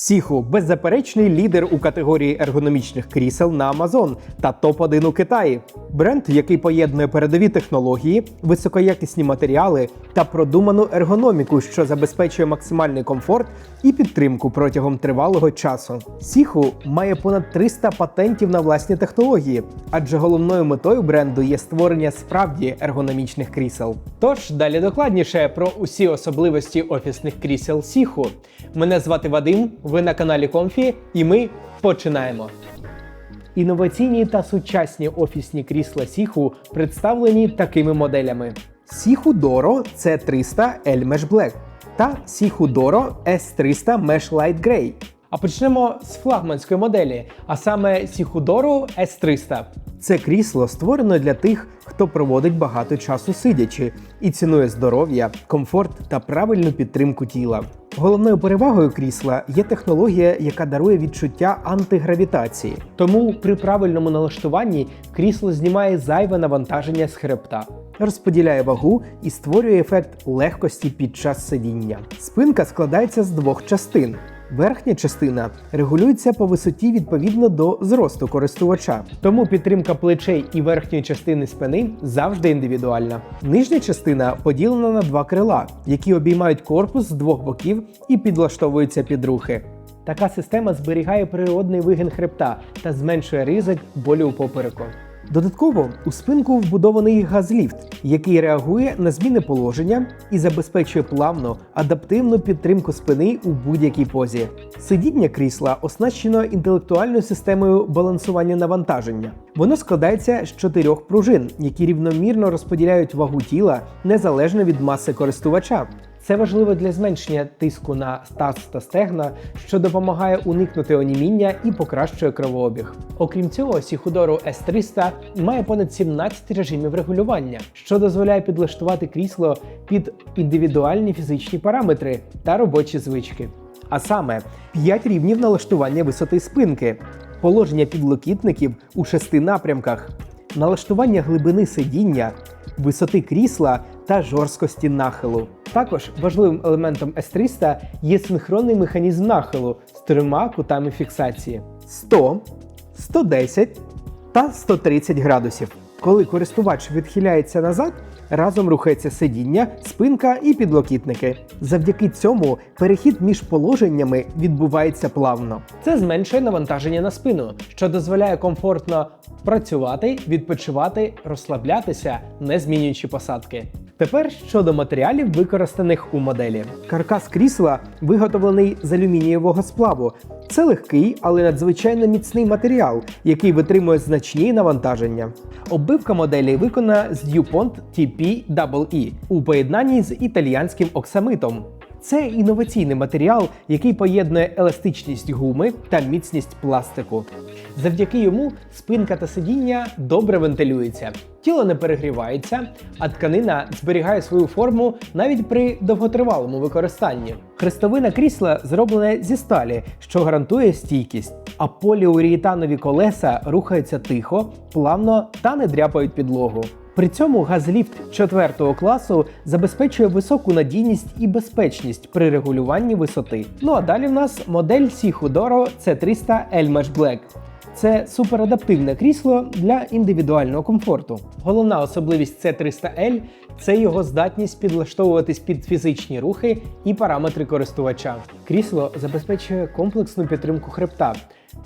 Сіху беззаперечний лідер у категорії ергономічних крісел на Amazon та топ-1 у Китаї. Бренд, який поєднує передові технології, високоякісні матеріали та продуману ергономіку, що забезпечує максимальний комфорт і підтримку протягом тривалого часу. Сіху має понад 300 патентів на власні технології, адже головною метою бренду є створення справді ергономічних крісел. Тож далі докладніше про усі особливості офісних крісел Сіху. Мене звати Вадим, ви на каналі Комфі, і ми починаємо. Інноваційні та сучасні офісні крісла Сіху представлені такими моделями: Сіху Doro C300 L Mesh Black та Сіху Doro S300 Mesh Light Grey. А почнемо з флагманської моделі, а саме Сіхудору S300. Це крісло створено для тих, хто проводить багато часу сидячи і цінує здоров'я, комфорт та правильну підтримку тіла. Головною перевагою крісла є технологія, яка дарує відчуття антигравітації. Тому при правильному налаштуванні крісло знімає зайве навантаження з хребта, розподіляє вагу і створює ефект легкості під час сидіння. Спинка складається з двох частин. Верхня частина регулюється по висоті відповідно до зросту користувача, тому підтримка плечей і верхньої частини спини завжди індивідуальна. Нижня частина поділена на два крила, які обіймають корпус з двох боків і підлаштовуються під рухи. Така система зберігає природний вигин хребта та зменшує ризик болю у попереку. Додатково у спинку вбудований газліфт, який реагує на зміни положення і забезпечує плавну адаптивну підтримку спини у будь-якій позі. Сидіння крісла оснащено інтелектуальною системою балансування навантаження. Воно складається з чотирьох пружин, які рівномірно розподіляють вагу тіла незалежно від маси користувача. Це важливо для зменшення тиску на таз та стегна, що допомагає уникнути оніміння і покращує кровообіг. Окрім цього, Сіхудору S300 має понад 17 режимів регулювання, що дозволяє підлаштувати крісло під індивідуальні фізичні параметри та робочі звички. А саме 5 рівнів налаштування висоти спинки, положення підлокітників у шести напрямках, налаштування глибини сидіння, висоти крісла та жорсткості нахилу. Також важливим елементом S300 є синхронний механізм нахилу з трьома кутами фіксації: 100, 110 та 130 градусів. Коли користувач відхиляється назад, разом рухається сидіння, спинка і підлокітники. Завдяки цьому перехід між положеннями відбувається плавно. Це зменшує навантаження на спину, що дозволяє комфортно працювати, відпочивати, розслаблятися, не змінюючи посадки. Тепер щодо матеріалів, використаних у моделі. Каркас крісла виготовлений з алюмінієвого сплаву. Це легкий, але надзвичайно міцний матеріал, який витримує значні навантаження. Оббивка моделі виконана з DuPont TP-EE у поєднанні з італіянським оксамитом. Це інноваційний матеріал, який поєднує еластичність гуми та міцність пластику. Завдяки йому спинка та сидіння добре вентилюються, тіло не перегрівається, а тканина зберігає свою форму навіть при довготривалому використанні. Хрестовина крісла зроблена зі сталі, що гарантує стійкість, а поліуретанові колеса рухаються тихо, плавно та не дряпають підлогу. При цьому газліфт 4 класу забезпечує високу надійність і безпечність при регулюванні висоти. Ну а далі в нас модель Sihudoro C300 L Black. Це суперадаптивне крісло для індивідуального комфорту. Головна особливість C300L це його здатність підлаштовуватись під фізичні рухи і параметри користувача. Крісло забезпечує комплексну підтримку хребта,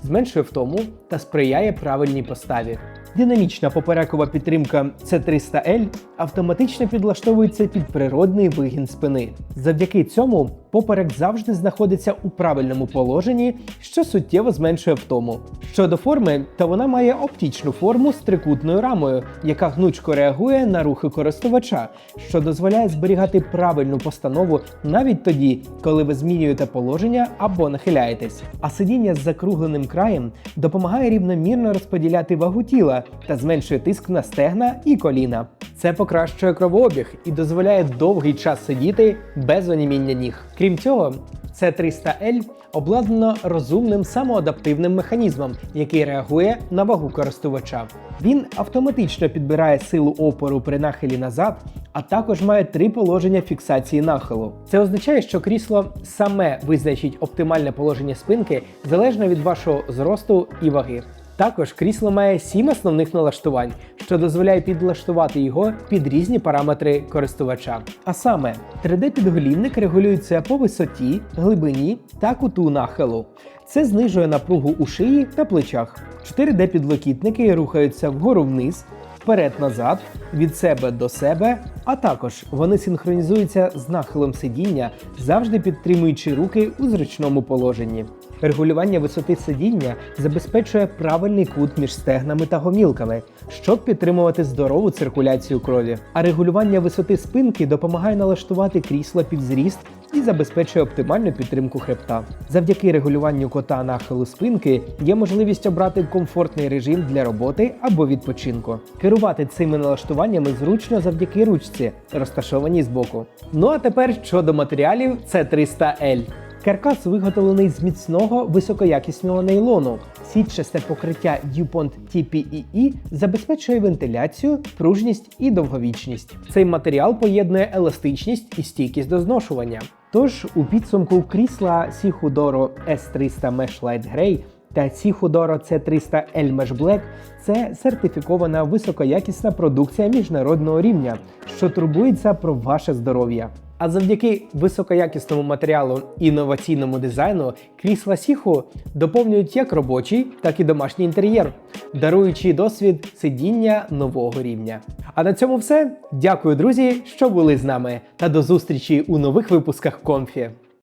зменшує втому та сприяє правильній поставі. Динамічна поперекова підтримка C300L автоматично підлаштовується під природний вигін спини. Завдяки цьому поперек завжди знаходиться у правильному положенні, що суттєво зменшує втому. Щодо форми, то вона має оптічну форму з трикутною рамою, яка гнучко реагує на рухи користувача, що дозволяє зберігати правильну постанову навіть тоді, коли ви змінюєте положення або нахиляєтесь. А сидіння з закругленим краєм допомагає рівномірно розподіляти вагу тіла та зменшує тиск на стегна і коліна. Це покращує кровообіг і дозволяє довгий час сидіти без оніміння ніг. Крім цього, c 300 l обладнано розумним самоадаптивним механізмом, який реагує на вагу користувача. Він автоматично підбирає силу опору при нахилі назад, а також має три положення фіксації нахилу. Це означає, що крісло саме визначить оптимальне положення спинки залежно від вашого зросту і ваги. Також крісло має сім основних налаштувань, що дозволяє підлаштувати його під різні параметри користувача. А саме, 3D-підголівник регулюється по висоті, глибині та куту нахилу. Це знижує напругу у шиї та плечах. 4D-підлокітники рухаються вгору вниз, вперед-назад, від себе до себе, а також вони синхронізуються з нахилом сидіння, завжди підтримуючи руки у зручному положенні. Регулювання висоти сидіння забезпечує правильний кут між стегнами та гомілками, щоб підтримувати здорову циркуляцію крові. А регулювання висоти спинки допомагає налаштувати крісло під зріст і забезпечує оптимальну підтримку хребта. Завдяки регулюванню кота нахилу спинки є можливість обрати комфортний режим для роботи або відпочинку. Керувати цими налаштуваннями зручно завдяки ручці, розташованій збоку. Ну а тепер щодо матеріалів це 300L. Каркас виготовлений з міцного високоякісного нейлону. Сітчасте покриття DuPont TPEE забезпечує вентиляцію, пружність і довговічність. Цей матеріал поєднує еластичність і стійкість до зношування. Тож у підсумку крісла Sihudoro S300 Mesh Light Grey та Sihudoro C300 L Mesh Black – це сертифікована високоякісна продукція міжнародного рівня, що турбується про ваше здоров'я. А завдяки високоякісному матеріалу і інноваційному дизайну крісла Сіху доповнюють як робочий, так і домашній інтер'єр, даруючи досвід сидіння нового рівня. А на цьому все. Дякую, друзі, що були з нами, та до зустрічі у нових випусках Комфі.